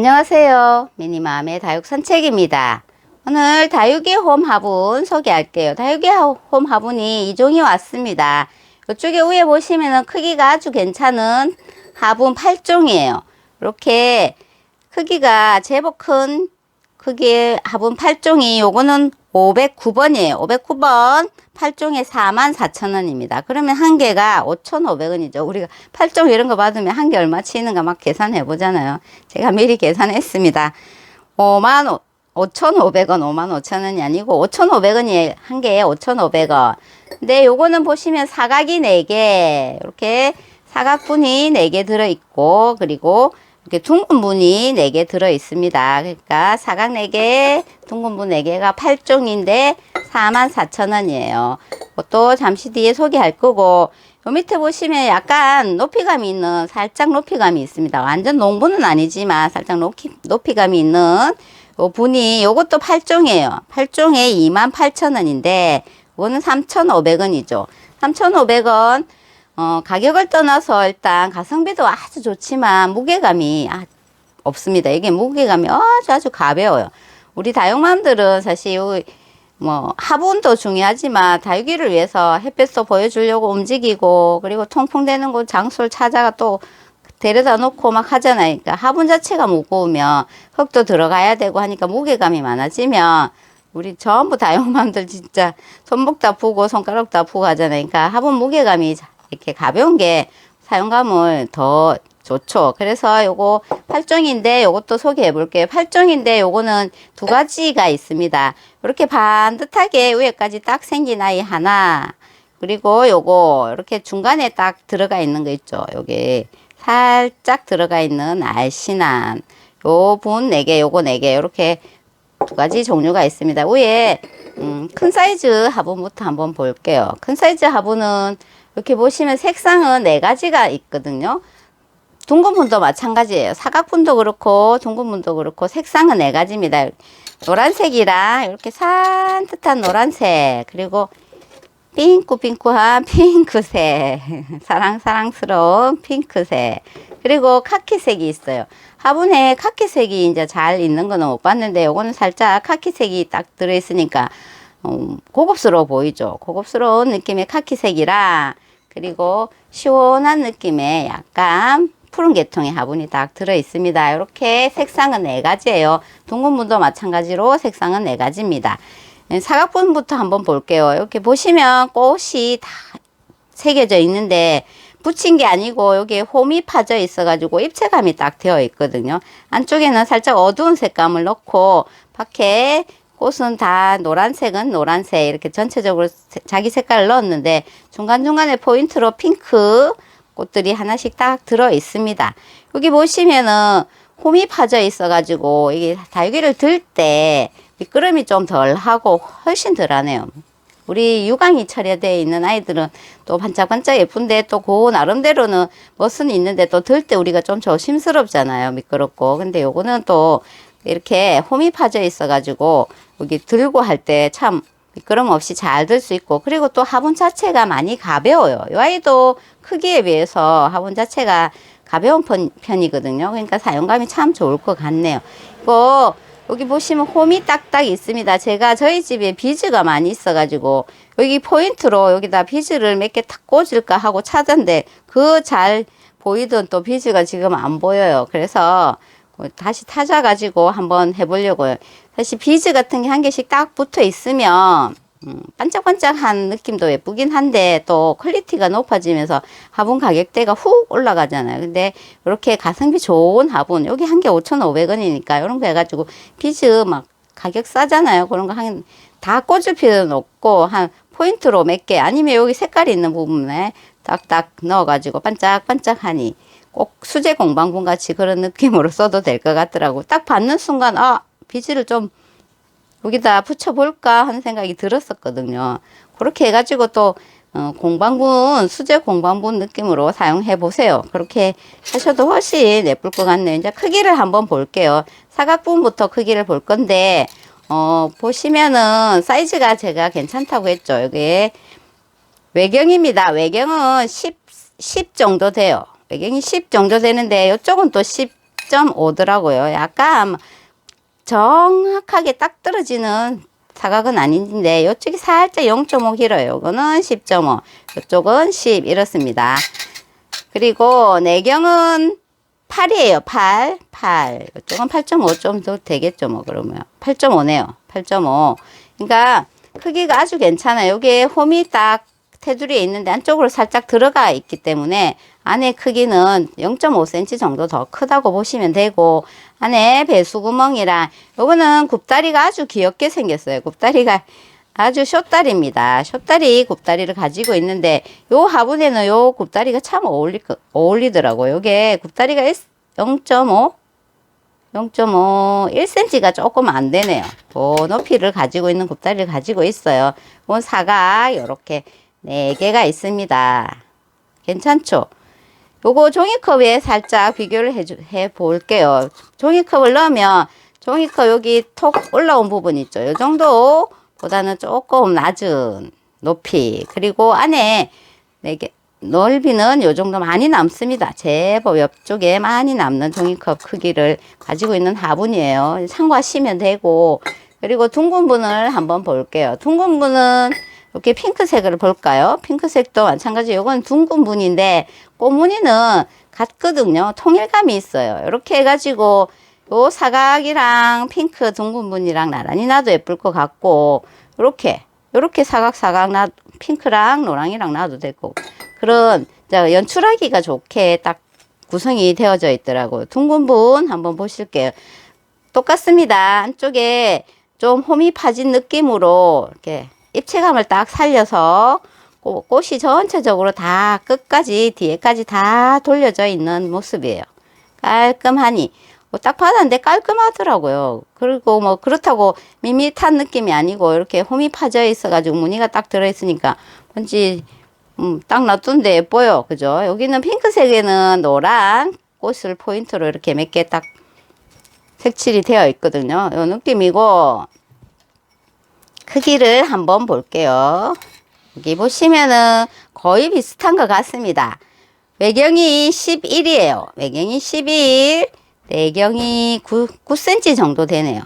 안녕하세요. 미니맘의 다육 산책입니다. 오늘 다육이 홈 화분 소개할게요. 다육이 하- 홈 화분이 2종이 왔습니다. 이쪽에 위에 보시면은 크기가 아주 괜찮은 화분 8종이에요. 이렇게 크기가 제법 큰 크기의 화분 8종이 요거는 509번이에요. 509번 8종에 44,000원입니다. 그러면 한 개가 5,500원이죠. 우리가 8종 이런 거 받으면 한 개 얼마 치는가 막 계산해 보잖아요. 제가 미리 계산했습니다. 5만 5,500원, 5만 5천원이 아니고 5,500원이 한 개에 5,500원. 근데 요거는 보시면 사각이 4개, 이렇게 사각분이 4개 들어있고, 그리고 이렇게 둥근분이 4개 들어 있습니다. 그러니까 사각 4개, 둥근분 4개가 8종인데 44,000원이에요. 또 잠시 뒤에 소개할 거고 요 밑에 보시면 약간 높이감이 있는 살짝 높이감이 있습니다. 완전 농부는 아니지만 살짝 높이, 높이감이 있는 요 분이 요것도 8종이에요. 8종에 28,000원인데 이거는 3,500원이죠. 3,500원 어, 가격을 떠나서 일단 가성비도 아주 좋지만 무게감이 아, 없습니다. 이게 무게감이 아주 아주 가벼워요. 우리 다육맘들은 사실 요, 뭐 화분도 중요하지만 다육이를 위해서 햇볕도 보여주려고 움직이고 그리고 통풍되는 곳 장소를 찾아가 또 데려다 놓고 막 하잖아요. 그러니까 화분 자체가 무거우면 흙도 들어가야 되고 하니까 무게감이 많아지면 우리 전부 다육맘들 진짜 손목 다 푸고 손가락 다 푸고 하잖아요. 그러니까 화분 무게감이 이렇게 가벼운 게 사용감을 더 좋죠. 그래서 요거 8종인데 요것도 소개해 볼게요. 8종인데 요거는 두 가지가 있습니다. 이렇게 반듯하게 위에까지 딱 생긴 아이 하나 그리고 요거 이렇게 중간에 딱 들어가 있는 거 있죠. 요게 살짝 들어가 있는 알신한 요분 4개 요거 4개 이렇게 두 가지 종류가 있습니다. 위에 음, 큰 사이즈 화분부터 한번 볼게요. 큰 사이즈 화분은 이렇게 보시면 색상은 네 가지가 있거든요. 둥근분도 마찬가지예요. 사각분도 그렇고 둥근분도 그렇고 색상은 네 가지입니다. 노란색이랑 이렇게 산뜻한 노란색 그리고 핑크핑크한 핑크색 사랑사랑스러운 핑크색 그리고 카키색이 있어요. 화분에 카키색이 이제 잘 있는 거는 못 봤는데 요거는 살짝 카키색이 딱 들어있으니까 음, 고급스러워 보이죠. 고급스러운 느낌의 카키색이라 그리고 시원한 느낌의 약간 푸른 계통의 화분이 딱 들어 있습니다. 이렇게 색상은 네 가지예요. 둥근분도 마찬가지로 색상은 네 가지입니다. 네, 사각분부터 한번 볼게요. 이렇게 보시면 꽃이 다 새겨져 있는데 붙인 게 아니고 여기에 홈이 파져 있어 가지고 입체감이 딱 되어 있거든요. 안쪽에는 살짝 어두운 색감을 넣고 밖에 꽃은 다 노란색은 노란색 이렇게 전체적으로 세- 자기 색깔을 넣었는데 중간중간에 포인트로 핑크 꽃들이 하나씩 딱 들어 있습니다. 여기 보시면은 홈이 파져 있어 가지고 이게 다육이를 들 때 미끄럼이 좀 덜 하고 훨씬 덜하네요. 우리 유광이 처리되어 있는 아이들은 또 반짝반짝 예쁜데 또 그 나름대로는 멋은 있는데 또 들 때 우리가 좀 조심스럽잖아요. 미끄럽고. 근데 요거는 또 이렇게 홈이 파져 있어가지고 여기 들고 할 때 참 미끄럼 없이 잘 들 수 있고 그리고 또 화분 자체가 많이 가벼워요. 이 아이도 크기에 비해서 화분 자체가 가벼운 편, 편이거든요. 그러니까 사용감이 참 좋을 것 같네요. 이거 여기 보시면 홈이 딱딱 있습니다. 제가 저희 집에 비즈가 많이 있어가지고 여기 포인트로 여기다 비즈를 몇 개 탁 꽂을까 하고 찾았는데 그 잘 보이던 또 비즈가 지금 안 보여요. 그래서 다시 찾아가지고 한번 해보려고요. 사실 비즈 같은 게 한 개씩 딱 붙어 있으면 음, 반짝반짝한 느낌도 예쁘긴 한데 또 퀄리티가 높아지면서 화분 가격대가 훅 올라가잖아요. 근데 이렇게 가성비 좋은 화분 여기 한 개 5,500원이니까 이런 거 해가지고 비즈 막 가격 싸잖아요. 그런 거 한 다 꽂을 필요는 없고 한 포인트로 몇 개 아니면 여기 색깔이 있는 부분에 딱딱 넣어가지고 반짝반짝하니 꼭 수제 공방분 같이 그런 느낌으로 써도 될 것 같더라고. 딱 받는 순간 아 비즈를 좀 여기다 붙여볼까 하는 생각이 들었었거든요. 그렇게 해가지고 또 어, 공방분 수제 공방분 느낌으로 사용해 보세요. 그렇게 하셔도 훨씬 예쁠 것 같네요. 이제 크기를 한번 볼게요. 사각분부터 크기를 볼 건데 어, 보시면은 사이즈가 제가 괜찮다고 했죠. 여기 외경입니다. 외경은 10, 10 정도 돼요. 외경이 10 정도 되는데 이쪽은 또10 10.5더라고요. 약간 정확하게 딱 떨어지는 사각은 아닌데 이쪽이 살짝 0.5 길어요. 이거는 10.5, 이쪽은 10 이렇습니다. 그리고 내경은 8이에요. 8, 8. 이쪽은 8.5좀더 되겠죠, 뭐 그러면 8.5네요. 8.5. 그러니까 크기가 아주 괜찮아요. 여기에 홈이 딱 테두리에 있는데 안쪽으로 살짝 들어가 있기 때문에 안에 크기는 0.5cm 정도 더 크다고 보시면 되고 안에 배수구멍이랑 요거는 굽다리가 아주 귀엽게 생겼어요. 굽다리가 아주 숏다리입니다. 숏다리 굽다리를 가지고 있는데 요 화분에는 요 굽다리가 참 어울리, 어울리더라고요. 요게 굽다리가 0.5 0.5, 1cm가 조금 안 되네요. 그 높이를 가지고 있는 굽다리를 가지고 있어요. 이건 사각 요렇게 네 개가 있습니다. 괜찮죠? 요거 종이컵에 살짝 비교를 해, 해 볼게요. 종이컵을 넣으면 종이컵 여기 톡 올라온 부분 있죠. 요 정도 보다는 조금 낮은 높이. 그리고 안에 네 개, 넓이는 요 정도 많이 남습니다. 제법 옆쪽에 많이 남는 종이컵 크기를 가지고 있는 화분이에요. 참고하시면 되고, 그리고 둥근 분을 한번 볼게요. 둥근 분은 이렇게 핑크색을 볼까요? 핑크색도 마찬가지. 요건 둥근 분인데 꽃무늬는 같거든요. 통일감이 있어요. 이렇게 해가지고 요 사각이랑 핑크 둥근 분이랑 나란히 놔도 예쁠 것 같고 요렇게 요렇게 사각사각 놔 핑크랑 노랑이랑 놔도 되고 그런 자, 연출하기가 좋게 딱 구성이 되어져 있더라고요. 둥근 분 한번 보실게요. 똑같습니다. 안쪽에 좀 홈이 파진 느낌으로 이렇게 입체감을 딱 살려서 꽃- 꽃이 전체적으로 다 끝까지 뒤에까지 다 돌려져 있는 모습이에요. 깔끔하니 뭐딱 받았는데 깔끔하더라고요. 그리고 뭐 그렇다고 밋밋한 느낌이 아니고 이렇게 홈이 파져 있어가지고 무늬가 딱 들어있으니까 뭔지 음, 딱 놔둔데 예뻐요. 그죠? 여기는 핑크색에는 노란 꽃을 포인트로 이렇게 몇 개 딱 색칠이 되어 있거든요. 이 느낌이고 크기를 한번 볼게요. 여기 보시면은 거의 비슷한 것 같습니다. 외경이 11이에요. 외경이 11, 내경이 9, 9cm 정도 되네요.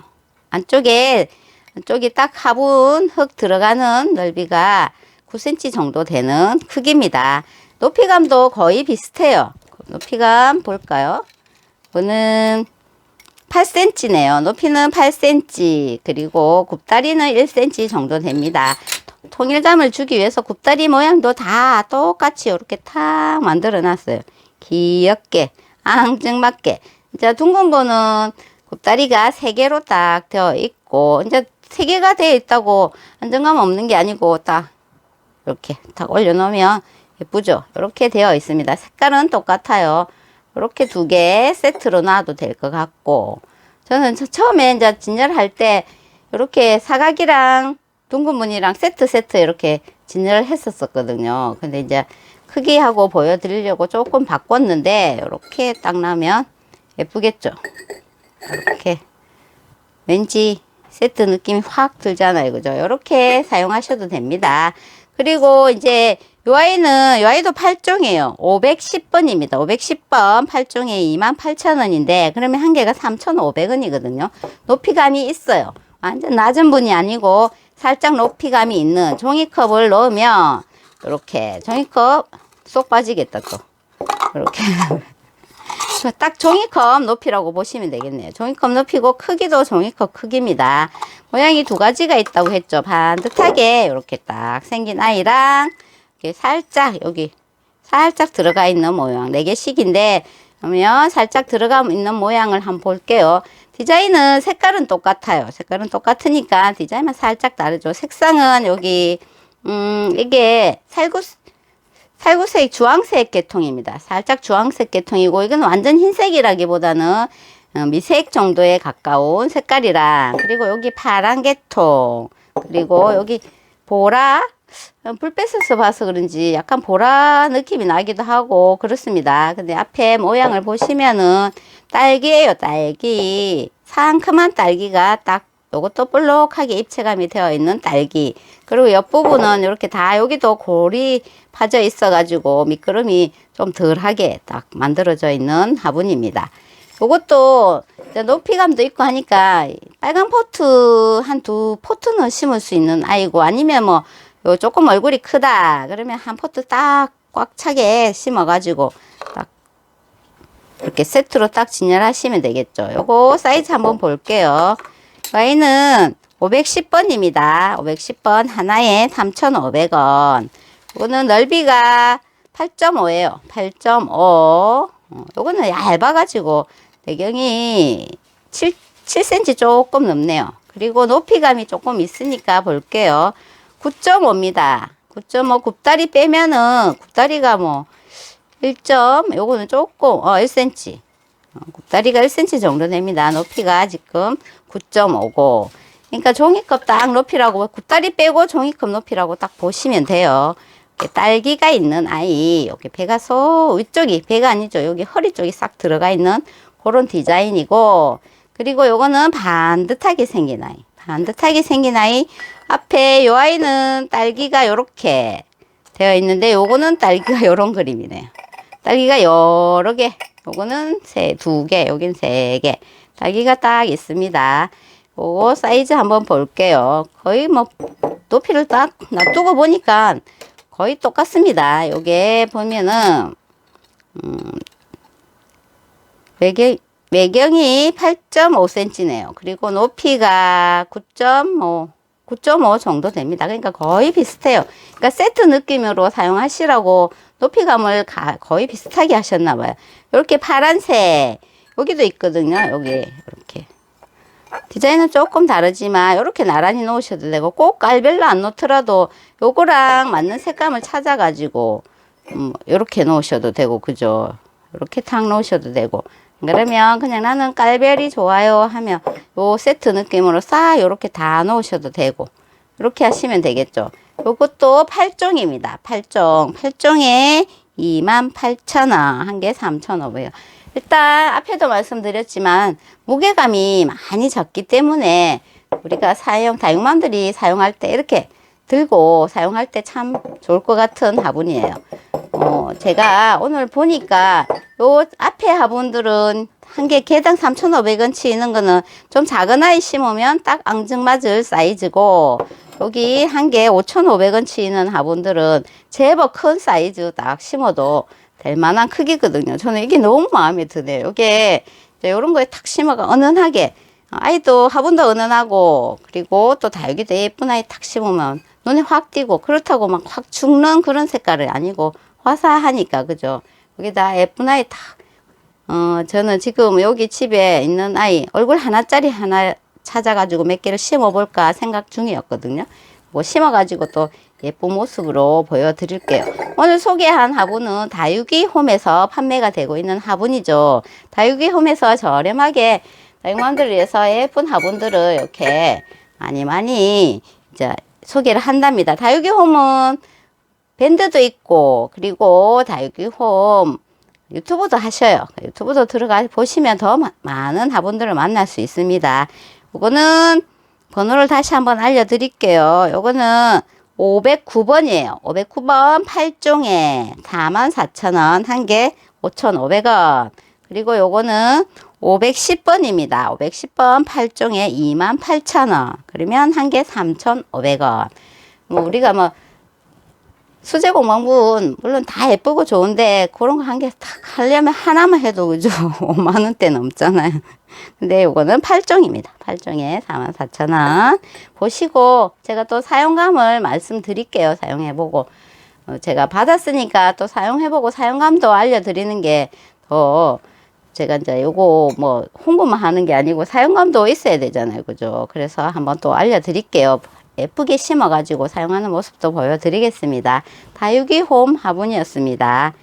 안쪽에, 안쪽이 딱 화분 흙 들어가는 넓이가 9cm 정도 되는 크기입니다. 높이감도 거의 비슷해요. 높이감 볼까요? 이거는 8cm네요. 높이는 8cm, 그리고 굽다리는 1cm 정도 됩니다. 통일감을 주기 위해서 굽다리 모양도 다 똑같이 이렇게 탁 만들어 놨어요. 귀엽게, 앙증맞게. 이제 둥근 거는 굽다리가 세 개로 딱 되어 있고, 이제 세 개가 되어 있다고 안정감 없는 게 아니고 딱 이렇게 딱 올려놓으면 예쁘죠? 이렇게 되어 있습니다. 색깔은 똑같아요. 이렇게 두 개 세트로 놔도 될 것 같고, 저는 저 처음에 이제 진열할 때 이렇게 사각이랑 둥근 무늬랑 세트 세트 이렇게 진열을 했었었거든요. 근데 이제 크기하고 보여드리려고 조금 바꿨는데 이렇게 딱 나면 예쁘겠죠. 이렇게 왠지 세트 느낌이 확 들잖아요. 그죠? 이렇게 사용하셔도 됩니다. 그리고 이제 요 아이는 요 아이도 8종이에요. 510번입니다. 510번 8종에 28,000원인데 그러면 한 개가 3,500원이거든요. 높이감이 있어요. 완전 낮은 분이 아니고 살짝 높이감이 있는 종이컵을 넣으면 이렇게 종이컵 쏙 빠지겠다 또. 이렇게 딱 종이컵 높이라고 보시면 되겠네요. 종이컵 높이고 크기도 종이컵 크기입니다. 모양이 두 가지가 있다고 했죠. 반듯하게 이렇게 딱 생긴 아이랑 이렇게 살짝 여기 살짝 들어가 있는 모양 네 개씩인데 그러면 살짝 들어가 있는 모양을 한번 볼게요. 디자인은 색깔은 똑같아요. 색깔은 똑같으니까 디자인만 살짝 다르죠. 색상은 여기 음 이게 살구 살구색 주황색 계통입니다. 살짝 주황색 계통이고 이건 완전 흰색이라기보다는 어, 미색 정도에 가까운 색깔이라 그리고 여기 파란 계통 그리고 여기 보라 어, 불빛에서 봐서 그런지 약간 보라 느낌이 나기도 하고 그렇습니다. 근데 앞에 모양을 보시면은 딸기예요, 딸기. 상큼한 딸기가 딱 요것도 볼록하게 입체감이 되어 있는 딸기. 그리고 옆부분은 이렇게 다 여기도 골이 파져 있어 가지고 미끄럼이 좀 덜하게 딱 만들어져 있는 화분입니다. 요것도 높이감도 있고 하니까 빨간 포트 한 두 포트는 심을 수 있는 아이고 아니면 뭐 요 조금 얼굴이 크다 그러면 한 포트 딱 꽉 차게 심어 가지고 딱 이렇게 세트로 딱 진열하시면 되겠죠. 요거 사이즈 한번 볼게요. 와인은 510번입니다. 510번 하나에 3,500원. 이거는 넓이가 8.5예요. 8.5. 어, 요거는 얇아가지고 배경이 7, 7cm 조금 넘네요. 그리고 높이감이 조금 있으니까 볼게요. 9.5입니다. 9.5 굽다리 빼면은 굽다리가 뭐 1점 요거는 조금 어 1cm 어, 굽다리가 1cm 정도 됩니다. 높이가 지금 9.5고 그러니까 종이컵 딱 높이라고 굽다리 빼고 종이컵 높이라고 딱 보시면 돼요. 이렇게 딸기가 있는 아이 여기 배가 소 위쪽이 배가 아니죠. 여기 허리 쪽이 싹 들어가 있는 그런 디자인이고 그리고 요거는 반듯하게 생긴 아이 반듯하게 생긴 아이 앞에 요 아이는 딸기가 요렇게 되어 있는데 요거는 딸기가 요런 그림이네요. 딸기가 여러 개, 요거는 세, 두 개, 여긴 세 개. 딸기가 딱 있습니다. 요거 사이즈 한번 볼게요. 거의 뭐, 높이를 딱 놔두고 보니까 거의 똑같습니다. 요게 보면은, 음, 외경, 외경이 8.5cm네요. 그리고 높이가 9.5, 9.5 정도 됩니다. 그러니까 거의 비슷해요. 그러니까 세트 느낌으로 사용하시라고 높이감을 가, 거의 비슷하게 하셨나 봐요. 이렇게 파란색 여기도 있거든요. 여기 이렇게 디자인은 조금 다르지만 이렇게 나란히 놓으셔도 되고 꼭 깔별로 안 놓더라도 요거랑 맞는 색감을 찾아가지고 음, 이렇게 놓으셔도 되고 그죠? 이렇게 탁 놓으셔도 되고 그러면 그냥 나는 깔별이 좋아요 하면 요 세트 느낌으로 싹 이렇게 다 놓으셔도 되고 이렇게 하시면 되겠죠. 요것도 8종입니다. 8종. 8종에 28,000원. 한 개 3,500원. 일단 앞에도 말씀드렸지만 무게감이 많이 적기 때문에 우리가 사용 다육맘들이 사용할 때 이렇게 들고 사용할 때 참 좋을 것 같은 화분이에요. 어, 제가 오늘 보니까 요 앞에 화분들은 한 개 개당 3,500원치 있는 거는 좀 작은 아이 심으면 딱 앙증맞을 사이즈고 여기 한 개 5,500원치 있는 화분들은 제법 큰 사이즈 딱 심어도 될 만한 크기거든요. 저는 이게 너무 마음에 드네요. 이게 이런 거에 탁 심어가 은은하게 아이도 화분도 은은하고 그리고 또 다육이도 예쁜 아이 탁 심으면 눈에 확 띄고 그렇다고 막 확 죽는 그런 색깔이 아니고 화사하니까 그죠. 여기다 예쁜 아이 탁 어, 저는 지금 여기 집에 있는 아이 얼굴 하나짜리 하나 찾아가지고 몇 개를 심어볼까 생각 중이었거든요. 뭐 심어가지고 또 예쁜 모습으로 보여드릴게요. 오늘 소개한 화분은 다육이 홈에서 판매가 되고 있는 화분이죠. 다육이 홈에서 저렴하게 다육맘들을 위해서 예쁜 화분들을 이렇게 많이 많이 이제 소개를 한답니다. 다육이 홈은 밴드도 있고 그리고 다육이 홈 유튜브도 하셔요. 유튜브도 들어가 보시면 더 마- 많은 화분들을 만날 수 있습니다. 이거는 번호를 다시 한번 알려드릴게요. 요거는 509번이에요. 509번 8종에 44,000원, 한 개 5,500원. 그리고 요거는 510번입니다. 510번 8종에 28,000원. 그러면 한 개 3,500원. 뭐 우리가 뭐 수제 공방분 물론 다 예쁘고 좋은데 그런 거 한 개 탁 하려면 하나만 해도 그죠 5만 원대 넘잖아요. 근데 요거는 8종입니다. 8종에 44,000원. 보시고 제가 또 사용감을 말씀드릴게요. 사용해 보고 어, 제가 받았으니까 또 사용해 보고 사용감도 알려 드리는 게 더 제가 이제 요거 뭐 홍보만 하는 게 아니고 사용감도 있어야 되잖아요. 그죠? 그래서 한번 또 알려 드릴게요. 예쁘게 심어가지고 사용하는 모습도 보여드리겠습니다. 다육이 홈 화분이었습니다.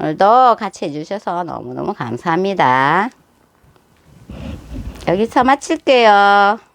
오늘도 같이 해주셔서 너무너무 감사합니다. 여기서 마칠게요.